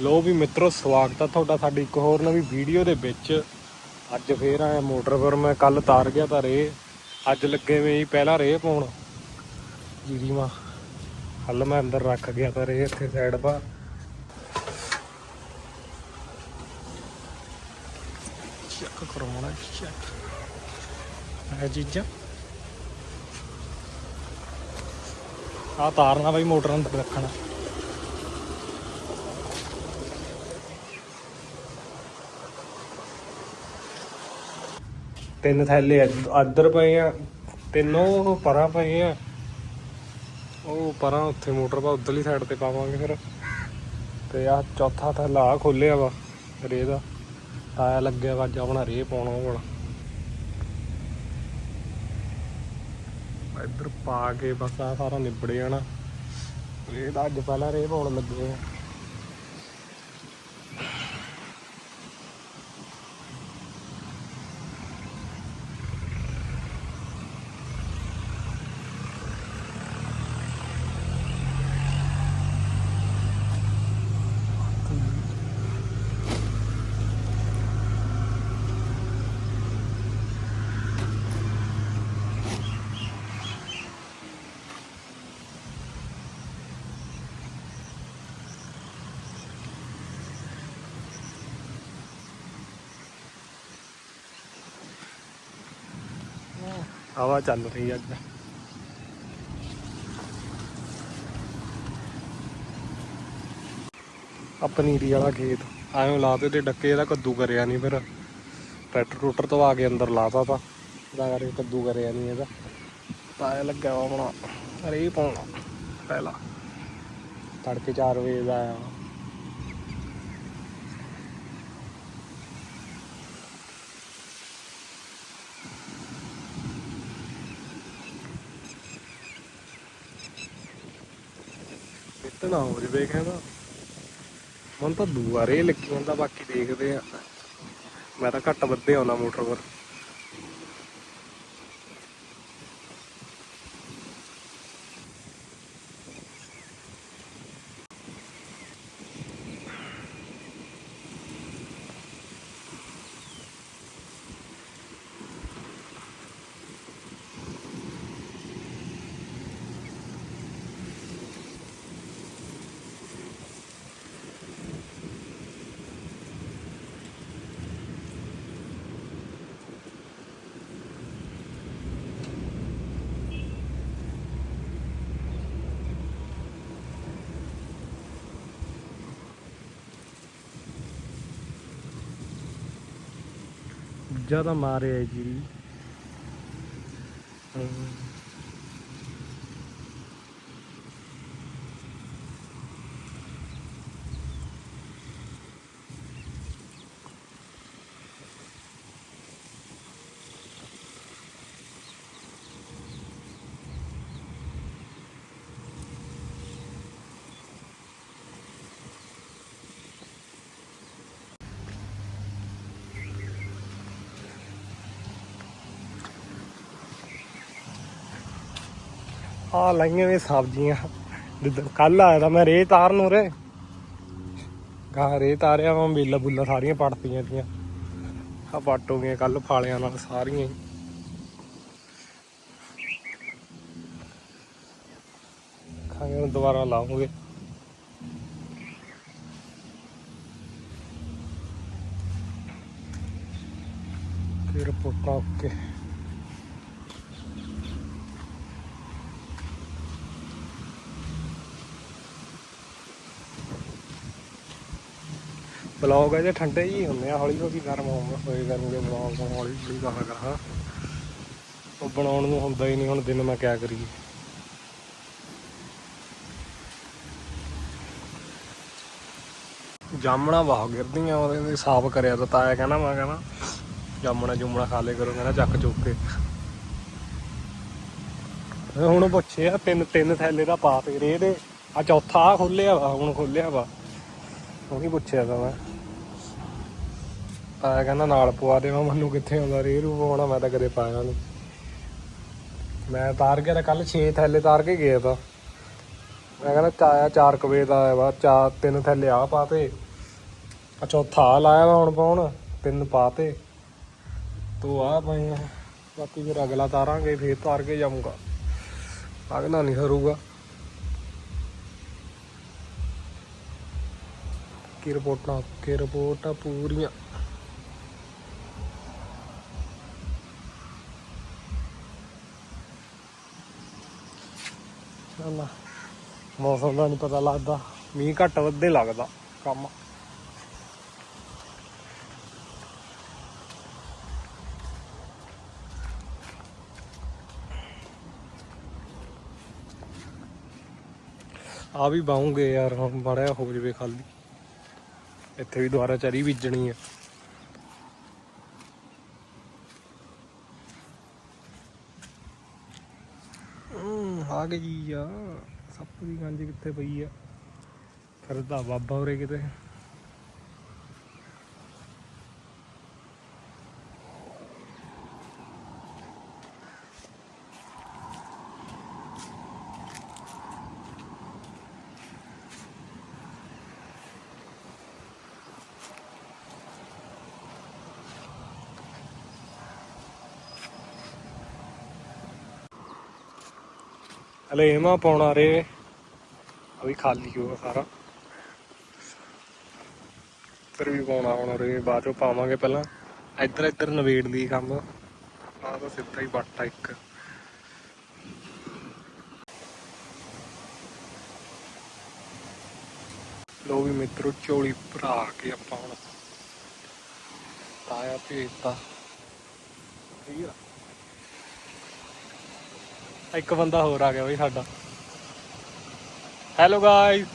ਲੋ ਵੀ ਮਿੱਤਰੋ, ਸਵਾਗਤ ਆ ਤੁਹਾਡਾ ਸਾਡੀ ਇੱਕ ਹੋਰ ਨਵੀਂ ਵੀਡੀਓ ਦੇ ਵਿੱਚ। ਅੱਜ ਫੇਰ ਆਇਆ ਮੋਟਰ ਪਰ ਮੈਂ ਕੱਲ ਤਾਰ ਗਿਆ ਤਾਂ ਰੇ। ਅੱਜ ਲੱਗੇ ਵੇ ਜੀ ਪਹਿਲਾ ਰੇ ਪਾਉਣ। ਜੀਰੀ ਮਾ ਹੱਲ ਮੈਂ ਅੰਦਰ ਰੱਖ ਗਿਆ ਤਾਂ ਰੇ ਇੱਥੇ ਸਾਈਡ ਪਾ। ਚੈੱਕ ਕਰਵਾਉਣਾ ਚੈੱਕ ਇਹ ਚੀਜ਼ਾਂ। ਆ ਤਾਰਨਾ ਬਈ ਮੋਟਰ ਅੰਦਰ ਰੱਖਣਾ। ਤਿੰਨ ਥੈਲੇ ਇੱਧ- ਇੱਧਰ ਪਏ ਆ, ਤਿੰਨੋਂ ਪਰਾਂ ਪਏ ਆ। ਉਹ ਪਰਾਂ ਉੱਥੇ ਮੋਟਰ ਪਾ, ਉਧਰਲੀ ਸਾਈਡ ਤੇ ਪਾਵਾਂਗੇ ਫਿਰ। ਤੇ ਆ ਚੌਥਾ ਥੈਲਾ ਆ ਖੋਲਿਆ ਵਾ ਰੇ ਦਾ। ਤਾਇਆ ਲੱਗਿਆ ਵਾ, ਅੱਜ ਆਪਣਾ ਰੇ ਪਾਉਣਾ ਹੁਣ ਇੱਧਰ ਪਾ ਕੇ ਬਸ ਆ ਸਾਰਾ ਨਿਬੜ ਜਾਣਾ। ਇਹ ਤਾਂ ਅੱਜ ਪਹਿਲਾਂ ਰੇ ਪਾਉਣ ਲੱਗੇ ਆ। ਹਵਾ ਚੱਲ ਰਹੀ ਅੱਜ। ਆ ਪਨੀਰੀ ਵਾਲਾ ਖੇਤ। ਐਵੇਂ ਲਾਤੇ ਤੇ ਡੱਕੇ ਇਹਦਾ ਕੱਦੂ ਕਰਿਆ ਨਹੀਂ ਫਿਰ। ਟਰੈਕਟਰ ਟਰੂਟਰ ਤੋਂ ਆ ਕੇ ਅੰਦਰ ਲਾਤਾ ਤਾ। ਇਹਦਾ ਕਰਕੇ ਕੱਦੂ ਕਰਿਆ ਨਹੀਂ ਇਹਦਾ। ਤਾਇਆ ਲੱਗਿਆ ਵਾ ਆਪਣਾ ਰੇ ਪਾਉਣਾ। ਪਹਿਲਾ। ਤੜਕੇ 4 ਵਜੇ ਦਾ ਆਇਆ ਇਤਨਾ ਹੋ ਜਵੇ ਕਹਿੰਦਾ। ਮਨ ਤਾਂ ਦੂਆ ਰੇ ਲੱਗੀ ਜਾਂਦਾ, ਬਾਕੀ ਦੇਖਦੇ ਆ। ਮੈਂ ਤਾਂ ਘੱਟ ਵੱਧੇ ਆਉਣਾ ਮੋਟਰ ਪਰ। ਜ਼ਿਆਦਾ ਮਾਰਿਆ ਜੀ। ਆ ਲਾਈਆਂ ਵੀ ਸਬਜ਼ੀਆਂ। ਜਿੱਦਣ ਕੱਲ ਆਇਆ ਤਾਂ ਮੈਂ ਰੇ ਤਾਰਨ ਨੂੰ ਰੇ ਗਾ ਤਾਰਿਆ ਮੈਂ ਬੇਲਾ ਬੁੱਲਾ ਸਾਰੀਆਂ ਪੜਤੀਆਂ ਤੀਆਂ। ਆ ਪੱਟ ਹੋ ਗਈਆਂ ਕੱਲ ਫਾਲਿਆਂ ਨਾਲ ਸਾਰੀਆਂ ਹੀ। ਖਾਂਗੇ ਹੁਣ ਦੁਬਾਰਾ ਲਾਉਂਗੇ। ਫਿਰ ਪੱਕਾ ਓਕੇ। ਬਲੌਗ ਅਜੇ ਠੰਡੇ ਹੀ ਹੁੰਦੇ ਆ, ਹੌਲੀ ਹੌਲੀ ਗਰਮ ਹੋਊਗਾ ਹੋਏ ਕਰਨਗੇ ਬਲੌਗ ਹੌਲੀ ਹੌਲੀ ਕਹਾ। ਕਰਾ ਉਹ ਬਣਾਉਣ ਨੂੰ ਹੁੰਦਾ ਹੀ ਨਹੀਂ, ਹੁਣ ਦਿਨ ਮੈਂ ਕਿਆ ਕਰੀਏ। ਜਾਮਣਾ ਵਾਹ ਗਿਰਦੀਆਂ, ਉਹਦੇ ਸਾਫ਼ ਕਰਿਆ ਤਾਂ ਤਾਇਆ ਕਹਿੰਦਾ, ਮੈਂ ਕਹਿੰਦਾ ਜਾਮਣਾ ਜੁਮਣਾ ਖਾ ਲੇ ਕਰੋ, ਕਹਿੰਦਾ ਚੱਕ ਚੁੱਕ ਕੇ। ਹੁਣ ਪੁੱਛੇ ਆ ਤਿੰਨ ਤਿੰਨ ਥੈਲੇ ਦਾ ਪਾ ਤੇ ਰੇ ਦੇ ਆ ਚੌਥਾ ਆ ਖੋਲਿਆ ਵਾ, ਹੁਣ ਖੋਲਿਆ ਵਾ। ਉਹੀ ਪੁੱਛਿਆ ਤਾਂ ਮੈਂ। ਆਇਆ ਕਹਿੰਦਾ ਨਾਲ ਪਵਾ ਦੇਵਾਂ ਮੈਨੂੰ ਕਿੱਥੇ ਆਉਂਦਾ ਰੇ ਰੂ ਪਵਾਉਣਾ, ਮੈਂ ਤਾਂ ਕਦੇ ਪਾਇਆ ਨਹੀਂ ਮੈਂ ਤਾਰ ਗਿਆ ਤਾਂ ਕੱਲ 6 ਥੈਲੇ ਤਾਰ ਕੇ ਗਿਆ ਤਾਂ। ਮੈਂ ਕਹਿੰਦਾ ਚਾਇਆ 4 ਵਜੇ ਦਾ ਆਇਆ ਵਾ ਚਾਰ ਤਿੰਨ ਥੈਲੇ ਆ ਪਾਤੇ। ਆ ਚੌਥਾ ਲਾਇਆ ਵਾ ਹੁਣ ਪਾਉਣ, ਤਿੰਨ ਪਾਤੇ। ਤੋ ਆ ਪਏ ਆ, ਬਾਕੀ ਫਿਰ ਅਗਲਾ ਤਾਰਾਂਗੇ, ਫੇਰ ਤਾਰ ਕੇ ਜਾਊਂਗਾ। ਅਗਲਾ ਨਹੀਂ ਹਰੂਗਾ ਕੀ ਰਿਪੋਰਟਾਂ ਕੀ ਰਿਪੋਰਟਾਂ ਪੂਰੀਆਂ। ਨਾ ਮੌਸਮ ਦਾ ਨਹੀਂ ਪਤਾ ਲੱਗਦਾ। ਮੀਂਹ ਘੱਟ ਵੱਧੇ ਲੱਗਦਾ, ਕੰਮ। ਆ ਵੀ ਬਾਉਂਗੇ ਯਾਰ, ਹੁਣ ਬੜਾ ਹੋ ਜਵੇ ਖਾਲੀ। ਇੱਥੇ ਵੀ ਦੁਬਾਰਾ ਚਰੀ ਬੀਜਣੀ ਆ। ਆ ਗਈ ਆ। ਸੱਪ ਦੀ ਗੰਜ ਕਿੱਥੇ ਪਈ ਆ? ਫਿਰਦਾ ਬਾਬਾ ਉਰੇ ਕਿਤੇ। ਹਲੇ ਇਹਮਾ ਪਾਉਣਾ ਰੇ। ਆ ਖਾਲੀ ਹੋਗਾ ਸਾਰਾ। ਫਿਰ ਵੀ ਪਾਉਣਾ ਹੁਣ ਰੇ, ਬਾਅਦ ਚੋਂ ਪਾਵਾਂਗੇ ਪਹਿਲਾਂ। ਇੱਧਰ ਇੱਧਰ ਨਵੇੜ ਲਈ ਕੰਮ। ਆ ਤਾਂ ਸਿੱਧਾ ਹੀ ਬੱਟਾ ਇੱਕ। ਲੋ ਵੀ ਮਿੱਤਰੋ ਚੋਲੀ ਭਰਾ ਕੇ ਆਪਾਂ ਹੁਣ ਤਾਇਆ ਭੇਜਤਾ। ਠੀਕ ਆ। ਇੱਕ ਬੰਦਾ ਹੋਰ ਆ ਗਿਆ ਬਈ ਸਾਡਾ। Hello guys